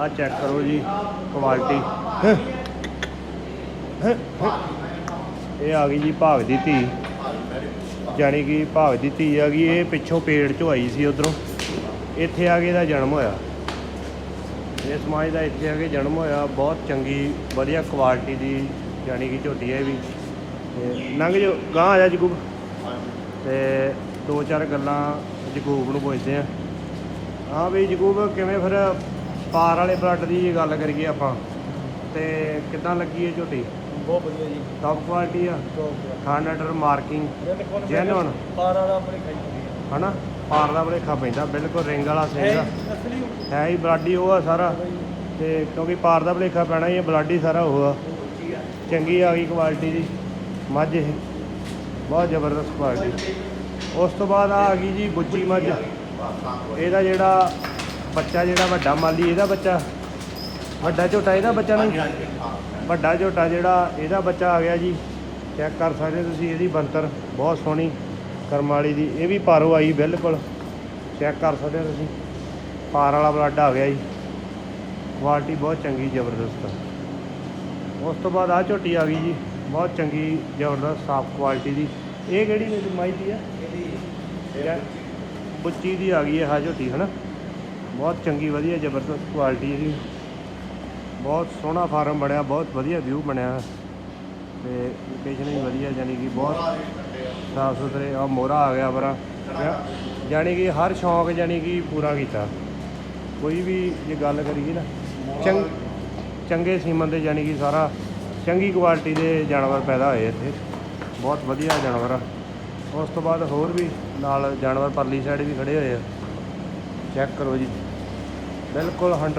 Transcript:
ਆ ਚੈੱਕ ਕਰੋ ਜੀ ਕੁਆਲਿਟੀ ਇਹ ਆ ਗਈ ਜੀ ਭਾਗ ਦੀ ਧੀ। ਜਾਣੀ ਕਿ ਭਾਗ ਦੀ ਧੀ ਆ ਗਈ ਇਹ ਪਿੱਛੋਂ ਪੇੜ ਚੋਂ ਆਈ ਸੀ ਉਧਰੋਂ। ਇੱਥੇ ਆ ਕੇ ਇਹਦਾ ਜਨਮ ਹੋਇਆ। ਇਹ ਸਮਾਜ ਦਾ ਇੱਥੇ ਆ ਕੇ ਜਨਮ ਹੋਇਆ। ਬਹੁਤ ਚੰਗੀ ਵਧੀਆ ਕੁਆਲਿਟੀ ਦੀ ਜਾਣੀ ਕਿ ਝੋਟੀ ਹੈ ਵੀ। ਲੰਘ ਜੋ ਗਾਂ ਆ ਜਾ ਜਗੂਬ ਤੇ ਦੋ ਚਾਰ ਗੱਲਾਂ ਜਗੂਬ ਨੂੰ ਪੁੱਛਦੇ ਆ। ਹਾਂ ਵੀ ਜਗੂਬ ਕਿਵੇਂ ਫਿਰ ਪਾਰ ਵਾਲੇ ਬਲੱਡ ਦੀ ਜੇ ਗੱਲ ਕਰੀਏ ਆਪਾਂ ਤੇ ਕਿੱਦਾਂ ਲੱਗੀ ਇਹ ਝੋਟੀ? ਬਹੁਤ ਵਧੀਆ ਜੀ। ਟੌਪ ਕੁਆਲਿਟੀ ਆ? ਖਾਂਡਰ ਮਾਰਕਿੰਗ Genuine। ਪਾਰ ਵਾਲਾ ਆਪਣੀ ਖਾਈ ਹੁੰਦੀ ਹੈ ਹਨਾ? ਪਾਰ ਦਾ ਭਲੇਖਾ ਪੈਂਦਾ ਬਿਲਕੁਲ ਰਿੰਗ ਵਾਲਾ ਸਿੰਘ ਹੈ ਹੀ ਬਲਾਡੀ ਉਹ ਆ ਸਾਰਾ। ਤੇ ਕਿਉਂਕਿ ਪਾਰ ਦਾ ਭਲੇਖਾ ਪੈਣਾ ਹੀ ਹੈ ਬਲਾਡੀ ਸਾਰਾ ਉਹ ਆ। ਚੰਗੀ ਆ ਗਈ ਕੁਆਲਿਟੀ ਦੀ ਮੱਝ ਇਹ। ਬਹੁਤ ਜ਼ਬਰਦਸਤ ਕੁਆਲਿਟੀ ਉਸ ਤੋਂ ਬਾਅਦ ਆ ਆ ਗਈ ਜੀ ਬੁੱਚੀ ਮੱਝ। ਇਹਦਾ ਜਿਹੜਾ ਬੱਚਾ ਜਿਹੜਾ ਵੱਡਾ ਮਾਲੀ ਇਹਦਾ ਬੱਚਾ। ਵੱਡਾ ਝੋਟਾ ਇਹਦਾ ਬੱਚਾ ਨਹੀਂ ਵੱਡਾ ਝੋਟਾ ਜਿਹੜਾ ਇਹਦਾ ਬੱਚਾ ਆ ਗਿਆ ਜੀ। ਚੈੱਕ ਕਰ ਸਕਦੇ ਤੁਸੀਂ ਇਹਦੀ ਬੰਤਰ ਬਹੁਤ ਸੋਹਣੀ ਕਰਮ ਵਾਲੀ ਦੀ। ਇਹ ਵੀ ਪਾਰੋ ਆਈ ਬਿਲਕੁਲ। ਚੈੱਕ ਕਰ ਸਕਦੇ ਹੋ ਤੁਸੀਂ। ਪਾਰ ਵਾਲਾ ਬਲੱਡ ਆ ਗਿਆ ਜੀ। ਕੁਆਲਿਟੀ ਬਹੁਤ ਚੰਗੀ ਜ਼ਬਰਦਸਤ। ਉਸ ਤੋਂ ਬਾਅਦ ਆ ਝੋਟੀ ਆ ਗਈ ਜੀ। ਬਹੁਤ ਚੰਗੀ ਜ਼ਬਰਦਸਤ ਸਾਫ਼ ਕੁਆਲਿਟੀ ਦੀ। ਇਹ ਕਿਹੜੀ ਮਾਈ ਦੀ ਆ? ਇਹ ਬੁੱਚੀ। ਦੀ ਆ ਗਈ ਹੈ ਆ ਝੋਟੀ ਹਨਾ? ਬਹੁਤ ਚੰਗੀ, ਵਧੀਆ, ਜ਼ਬਰਦਸਤ ਕੁਆਲਿਟੀ ਇਹਦੀ। ਬਹੁਤ ਸੋਹਣਾ ਫਾਰਮ ਬਣਿਆ, ਬਹੁਤ ਵਧੀਆ ਵਿਊ ਬਣਿਆ। ਤੇ ਲੋਕੇਸ਼ਨ ਵੀ ਵਧੀਆ ਜਾਨੀ ਕਿ ਬਹੁਤ ਸਾਫ਼ ਸੁਥਰੇ ਆ ਮੋਰਾ ਆ ਗਿਆ ਬਰਾ ਜਾਨੀ ਕਿ ਹਰ ਸ਼ੌਂਕ ਜਾਨੀ ਕਿ ਪੂਰਾ ਕੀਤਾ। ਕੋਈ ਵੀ ਜੇ ਗੱਲ ਕਰੀਏ ਨਾ, ਚੰਗ, ਚੰਗੇ ਸੀਮਨ ਦੇ ਜਾਨੀ ਕਿ ਸਾਰਾ ਚੰਗੀ ਕੁਆਲਿਟੀ ਦੇ ਜਾਨਵਰ ਪੈਦਾ ਹੋਏ ਇੱਥੇ। ਬਹੁਤ ਵਧੀਆ ਜਾਨਵਰ ਆ। ਉਸ ਤੋਂ ਬਾਅਦ ਹੋਰ ਵੀ ਨਾਲ ਜਾਨਵਰ ਪਰਲੀ ਸਾਈਡ ਵੀ ਖੜੇ ਹੋਏ ਆ। ਚੈੱਕ ਕਰੋ ਜੀ। ਬਿਲਕੁਲ 100